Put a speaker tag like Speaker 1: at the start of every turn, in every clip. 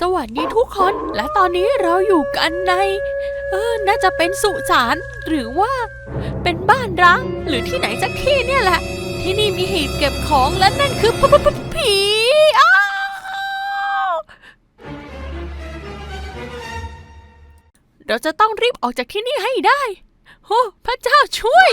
Speaker 1: สวัสดีทุกคน และตอนนี้เราอยู่กันใน เออ น่าจะเป็นสุสานหรือว่า เป็นบ้านร้าง หรือที่ไหนสักที่เนี่ยแหละ ที่นี่มีหีบเก็บของและนั่นคือผผผีอ้าเราจะต้องรีบออกจากที่นี่ให้ได้ โอ้พระเจ้าช่วย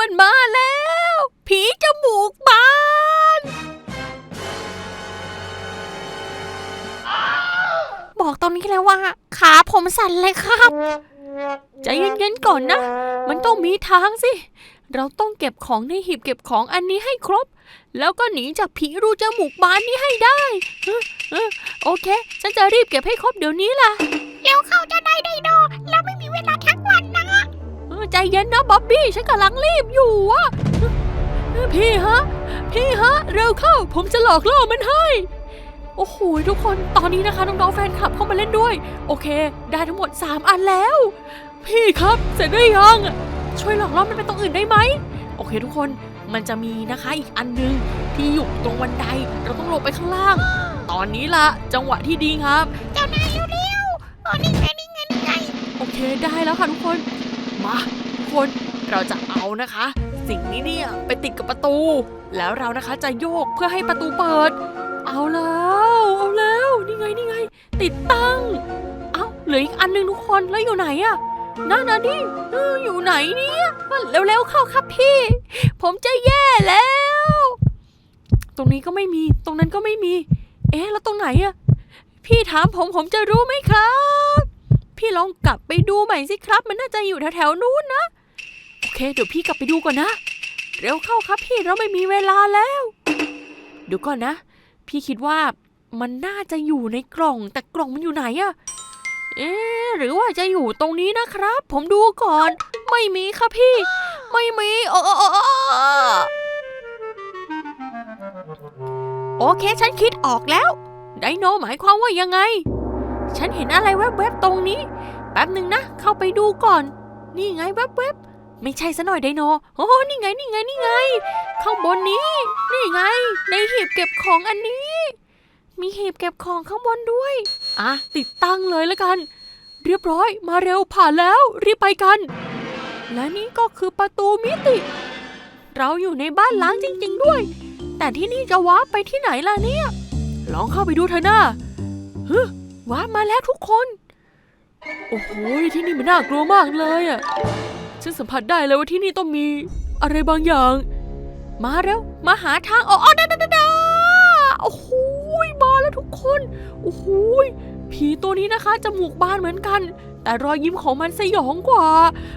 Speaker 1: มันมาแล้ว ผีจมูกบาน บอกตอนนี้แล้วว่า ขาผมสั่นเลยครับใจเย็นๆก่อนนะ มันต้องมีทางสิ เราต้องเก็บของในหีบเก็บของอันนี้ให้ครบ แล้วก็หนีจากผีรูจมูกบานนี้ให้ได้เออเออโอเค ฉันจะรีบเก็บให้ครบเดี๋ยวนี้ล่ะ
Speaker 2: เร็วเข้าจะได้ไดโนเราไม่มีเวลาทั้งวันนะ
Speaker 1: เออใจเย็นนะบ๊อบบี้ฉันกำลังรีบอยู่อะเออพี่ฮะ พี่ฮะ เร็วเข้า ผมจะหลอกล่อมันให้ โอ้โหทุกคนตอนนี้นะคะน้องๆแฟนคลับเข้ามาเล่นด้วย โอเค ได้ทั้งหมด 3 อันแล้ว พี่ครับเสร็จได้ยัง ช่วยหลอกล่อมันไปตรงอื่นได้ไหมโอเคทุกคนมันจะมีนะคะอีกอันหนึงที่อยู่ตรงบันไดเราต้องลงไปข้างล่าง ตอนนี้ละจังหวะที่ดีครับ
Speaker 2: เจ้านายเร็วๆโอ้นี่ไงนี่ไงนี่ไง
Speaker 1: โอเคได้แล้วค่ะทุกคน มาทุกคนเราจะเอานะคะ สิ่งนี้เนี่ยไปติดกับประตู แล้วเรานะคะจะโยกเพื่อให้ประตูเปิด เอาแล้วเอาแล้วนี่ไงนี่ไง ติดตั้ง เอาเหลืออีกอันหนึ่งทุกคนแล้วอยู่ไหนอะนั่นนะนี่เอออยู่ไหนเนี่ยเร็วๆเข้าครับพี่ ผมจะแย่แล้ว ตรงนี้ก็ไม่มีตรงนั้นก็ไม่มี เอ๊ะแล้วตรงไหนอะพี่ถามผมผมจะรู้ไหมครับ พี่ลองกลับไปดูใหม่สิครับ มันน่าจะอยู่แถวๆนู้นนะโอเค เดี๋ยวพี่กลับไปดูก่อนนะ เร็วเข้าครับพี่เราไม่มีเวลาแล้วเดี๋ยวก่อนนะ พี่คิดว่ามันน่าจะอยู่ในกล่อง แต่กล่องมันอยู่ไหนอะเอ๊ะหรือว่าจะอยู่ตรงนี้นะครับ ผมดูก่อน ไม่มีครับพี่ ไม่มีโอ้โอโอโอเค ฉันคิดออกแล้ว ไดโนหมายความว่ายังไง ฉันเห็นอะไรแวบๆตรงนี้ แป๊บหนึ่งนะ เข้าไปดูก่อน นี่ไงแวบๆ ไม่ใช่ซะหน่อยไดโน โอ้นี่ไงนี่ไงนี่ไง ข้างบนนี้ นี่ไง ในหีบเก็บของอันนี้ มีหีบเก็บของข้างบนด้วย อะ ติดตั้งเลยแล้วกัน เรียบร้อย มาเร็วผ่านแล้ว รีบไปกัน และนี่ก็คือประตูมิติ เราอยู่ในบ้านล้างจริง ๆ ด้วย แต่ที่นี่จะว้าไปที่ไหนล่ะเนี่ย ลองเข้าไปดูเถอะนะฮึว้ามาแล้วทุกคน โอ้โหที่นี่มันน่ากลัวมากเลยอะ ฉันสัมผัสได้เลยว่าที่นี่ต้องมี อะไรบางอย่าง มาเร็วมาหาทางออกอ๋อดาดาดาโอ้โหมาแล้วทุกคน โอ้โหผีตัวนี้นะคะจมูกบานเหมือนกัน แต่รอยยิ้มของมันสยองกว่า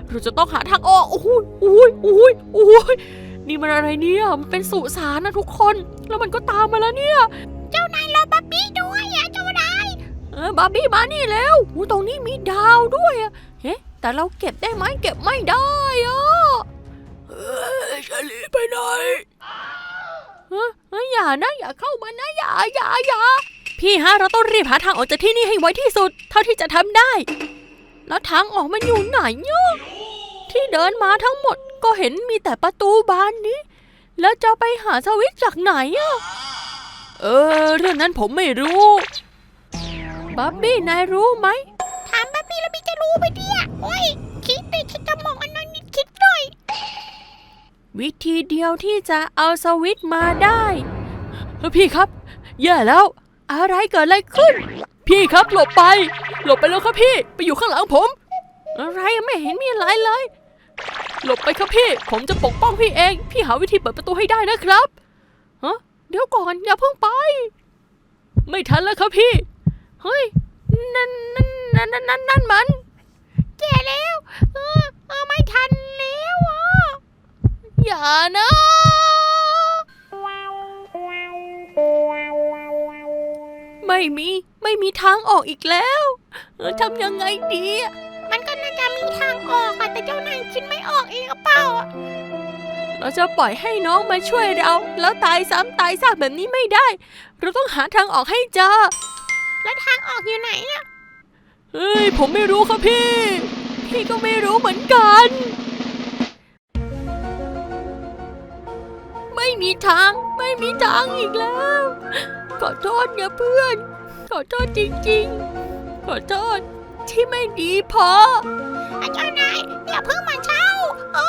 Speaker 1: เราจะต้องหาทางออกโอ้โหโอ้ยโอ้ยโอ้ยนี่มันอะไรเนี่ยมันเป็นสุสานนะทุกคน แล้วมันก็ตามมาแล้วเนี่ย
Speaker 2: เจ้านายรอบับบี้ด้วยอะเจ้านาย
Speaker 1: เออบาร์บี้มานี่แล้ววูตรงนี้มีดาวด้วยอะเฮ้ แต่เราเก็บได้ไหมเก็บไม่ได้อะเฮ้ยจะหลีไปไหนเฮ้ยเฮ้ยอย่านะ อย่าเข้ามานะอย่าอย่าอย่าพี่ฮะเราต้องรีบหาทางออกจากที่นี่ให้ไวที่สุด เท่าที่จะทำได้ แล้วทางออกมันอยู่ไหนเนี่ยที่เดินมาทั้งหมดก็เห็นมีแต่ประตูบานนี้ แล้วจะไปหาสวิตช์จากไหนอะเออ เรื่องนั้นผมไม่รู้บ๊อบบี้นายรู้ไหม
Speaker 2: ถามบับบี้ แล้วบี้จะรู้ไปเนี่ยโอ้ยคิดดิฉันจะมองอันนั้นนิดคิดหน่อย
Speaker 1: วิธีเดียวที่จะเอาสวิตช์มาได้พี่ครับแย่แล้ว อะไรเกิดอะไรขึ้น พี่ครับหลบไป หลบไปแล้วครับพี่ ไปอยู่ข้างหลังผม อะไรไม่เห็นมีอะไรเลย หลบไปครับพี่ ผมจะปกป้องพี่เอง พี่หาวิธีเปิดประตูให้ได้นะครับฮะเดี๋ยวก่อนอย่าเพิ่งไป ไม่ทันแล้วครับพี่ เฮ้ย นั่น นั่นนั่นนั่นนั่นนั่นมัน
Speaker 2: แก่แล้ว เออเออไม่ทันแล้วอะ
Speaker 1: อย่านะไม่มีไม่มีทางออกอีกแล้วเออทำยังไงดีอะ
Speaker 2: มันก็น่าจะมีทางออกอะแต่เจ้านายคิดไม่ออกเองหรือเปล่าอะ
Speaker 1: เราจะปล่อยให้น้องมาช่วยเรา แล้วตายซ้ำตายซากแบบนี้ไม่ได้ เราต้องหาทางออกให้เจอ
Speaker 2: แล้วทางออกอยู่ไหนอะ
Speaker 1: เฮ้ย ผมไม่รู้ครับพี่ พี่ก็ไม่รู้เหมือนกัน ไม่มีทาง ไม่มีทางอีกแล้ว ขอโทษนะเพื่อน ขอโทษจริงๆ ขอโทษที่ไม่ดีพอ
Speaker 2: อะเจ้านายอย่าเพิ่งมาเช่า
Speaker 1: เอ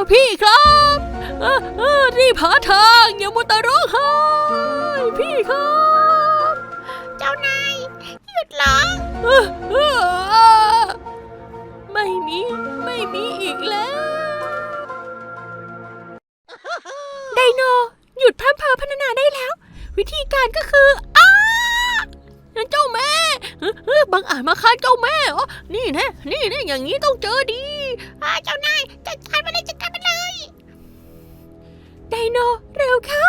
Speaker 1: อพี่ครับเออเออรีบหาทางอย่ามัวแต่ร้องไห้พี่ครับ
Speaker 2: เจ้านาย หยุดร้อง
Speaker 1: เออเออไม่มีไม่มีอีกแล้ว ไดโน หยุดพร่ำเพอพรรณนาได้แล้ว วิธีการก็คืออ้านั่นเจ้าแม่เออเออบังอาจมาฆ่าเจ้าแม่อ๋อนี่นะนี่นะอย่างนี้ต้องเจอดี
Speaker 2: อะเจ้านายจัดการไปเลยจัดการไปเลย
Speaker 1: ไดโนเร็วเข้า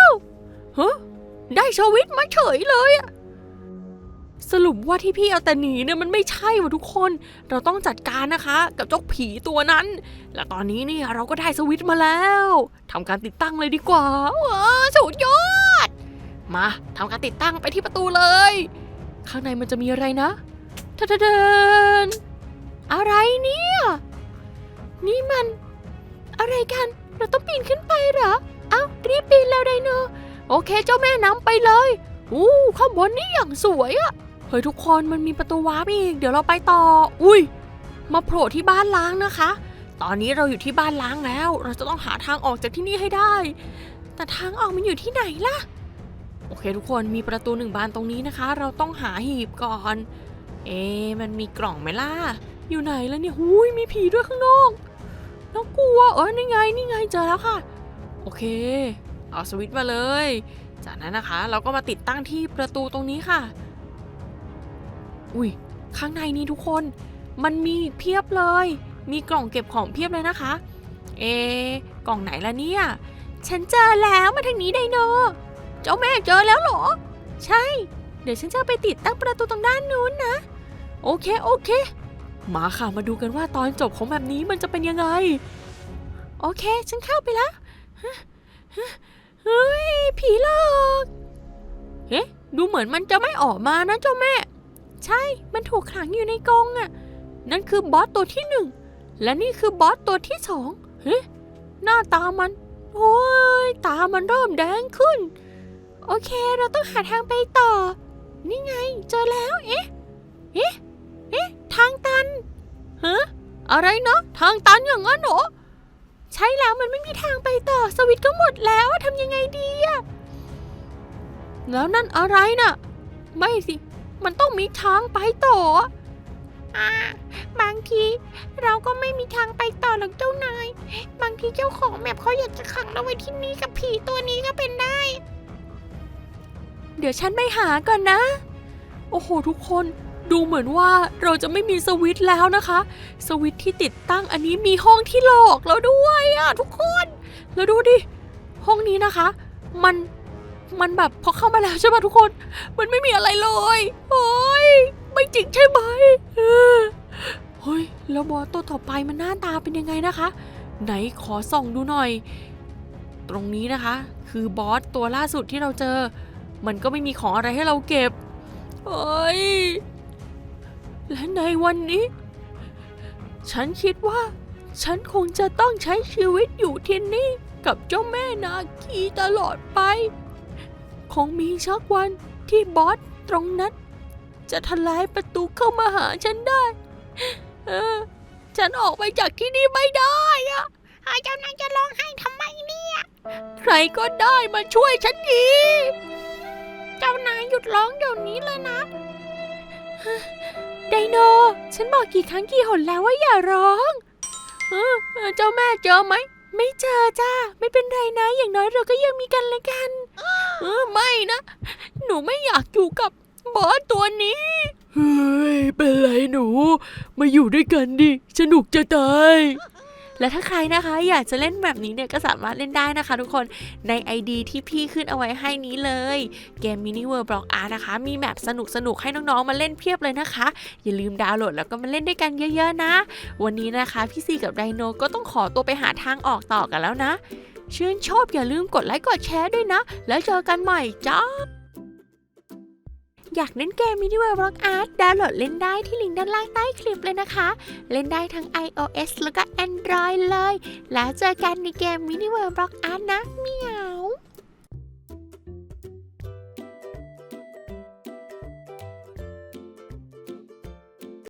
Speaker 1: ฮะได้สวิตช์มาเฉยเลยอะ สรุปว่าที่พี่เอาแต่หนีเนี่ยมันไม่ใช่ว่ะทุกคน เราต้องจัดการนะคะ กับเจ้าผีตัวนั้น และตอนนี้เนี่ยเราก็ได้สวิตช์มาแล้วทำการติดตั้งเลยดีกว่าว้าสุดยอด มาทำการติดตั้งไปที่ประตูเลย ข้างในมันจะมีอะไรนะทะเดินอะไรเนี่ยนี่มัน อะไรกัน เราต้องปีนขึ้นไปเหรอ เอ้ารีบปีนแล้วไดโนโอเคเจ้าแม่นำไปเลย อู้ข้างบนนี่อย่างสวยอะ เฮ้ยทุกคนมันมีประตูวาร์ปอีก เดี๋ยวเราไปต่อ อุ้ย มาโผล่ที่บ้านล้างนะคะ ตอนนี้เราอยู่ที่บ้านล้างแล้ว เราจะต้องหาทางออกจากที่นี่ให้ได้ แต่ทางออกมันอยู่ที่ไหนล่ะ โอเคทุกคนมีประตูหนึ่งบานตรงนี้นะคะ เราต้องหาหีบก่อน เอ๊มันมีกล่องไหมล่ะ อยู่ไหนแล้วเนี่ยหูยมีผีด้วยข้างนอกน่ากลัว เออนี่ไง นี่ไงเจอแล้วค่ะ โอเค เอาสวิตช์มาเลย จากนั้นนะคะ เราก็มาติดตั้งที่ประตูตรงนี้ค่ะ อุ้ยข้างในนี้ทุกคน มันมีเพียบเลย มีกล่องเก็บของเพียบเลยนะคะ เอกล่องไหนละเนี่ย ฉันเจอแล้วมาทางนี้ไดโน เจ้าแม่เจอแล้วเหรอ ใช่ เดี๋ยวฉันจะไปติดตั้งประตูตรงด้านนู้นนะ โอเคโอเค มาค่ะมาดูกันว่าตอนจบของแบบนี้มันจะเป็นยังไง โอเค ฉันเข้าไปแล้วฮะฮะเฮ้ยผีหลอก เฮ้ดูเหมือนมันจะไม่ออกมานะเจ้าแม่ ใช่ มันถูกขังอยู่ในกรงอะ่ะ นั่นคือบอสตัวที่หนึ่ง และนี่คือบอสตัวที่สองเฮ้หน้าตามัน โอ้ย ตามันเริ่มแดงขึ้น โอเค เราต้องหาทางไปต่อ นี่ไง เจอแล้ว เอ๊ะ เอ๊ะ เอ๊ะ ทางตันฮะอะไรเนาะทางตันอย่างนั้นเหรอ ใช่แล้วมันไม่มีทางไปต่อ สวิตช์ก็หมดแล้วทำยังไงดีอะแล้วนั่นอะไรน่ะ ไม่สิ มันต้องมีทางไปต่อ
Speaker 2: อ่าบางที เราก็ไม่มีทางไปต่อหรอกเจ้านาย บางทีเจ้าของแมปเขาอยากจะขังเราไว้ที่นี่กับผีตัวนี้ก็เป็นได้
Speaker 1: เดี๋ยวฉันไปหาก่อนนะ โอ้โหทุกคนดูเหมือนว่าเราจะไม่มีสวิตช์แล้วนะคะ สวิตช์ที่ติดตั้งอันนี้มีห้องที่หลอกเราด้วยอะทุกคน แล้วดูดิ ห้องนี้นะคะ มัน มันแบบพอเข้ามาแล้วใช่ไหมทุกคน มันไม่มีอะไรเลยโอ้ยไม่จริงใช่ไหมเออเฮ้ยแล้วบอสตัวต่อไปมันหน้าตาเป็นยังไงนะคะ ไหนขอส่องดูหน่อย ตรงนี้นะคะ คือบอสตัวล่าสุดที่เราเจอ มันก็ไม่มีของอะไรให้เราเก็บเอ้ยและในวันนี้ ฉันคิดว่า ฉันคงจะต้องใช้ชีวิตอยู่ที่นี่กับเจ้าแม่นาคีตลอดไป คงมีชักวันที่บอสตรงนั้น จะทลายประตูเข้ามาหาฉันได้ เออ ฉันออกไปจากที่นี่ไม่ได้อะ
Speaker 2: เฮ้ยเจ้านายจะร้องไห้ทำไมเนี่ย
Speaker 1: ใครก็ได้มาช่วยฉันที
Speaker 2: เจ้านายหยุดร้องเดี๋ยวนี้เลยนะ
Speaker 1: ไดโน ฉันบอกกี่ครั้งกี่หนแล้วว่าอย่าร้องเออเออเจ้าแม่เจอไหม ไม่เจอจ้า ไม่เป็นไรนะ อย่างน้อยเราก็ยังมีกันและกัน เออไม่นะ หนูไม่อยากอยู่กับบอสตัวนี้ เฮ้ย เป็นไรหนู มาอยู่ด้วยกันดิ สนุกจะตาย และถ้าใครนะคะอยากจะเล่นแบบนี้เนี่ยก็สามารถเล่นได้นะคะทุกคนใน ID ที่พี่ขึ้นเอาไว้ให้นี้เลย เกม Mini World Block Art นะคะ มีแมปสนุกๆให้น้องๆ มาเล่นเพียบเลยนะคะ อย่าลืมดาวน์โหลดแล้วก็มาเล่นด้วยกันเยอะๆนะ วันนี้นะคะ พี่ซีกับไดโนก็ต้องขอตัวไปหาทางออกต่อกันแล้วนะ ชื่นชอบอย่าลืมกดไลค์กดแชร์ด้วยนะ แล้วเจอกันใหม่จ้า อยากเล่นเกมมินิเวิร์บล็อกอาร์ตดาวน์โหลดเล่นได้ที่ลิงก์ด้านล่างใต้คลิปเลยนะคะ เล่นได้ทั้ง iOS แล้วก็ Android เลย แล้วเจอกันในเกมมินิเวิร์บล็อกอาร์ตนะเมียว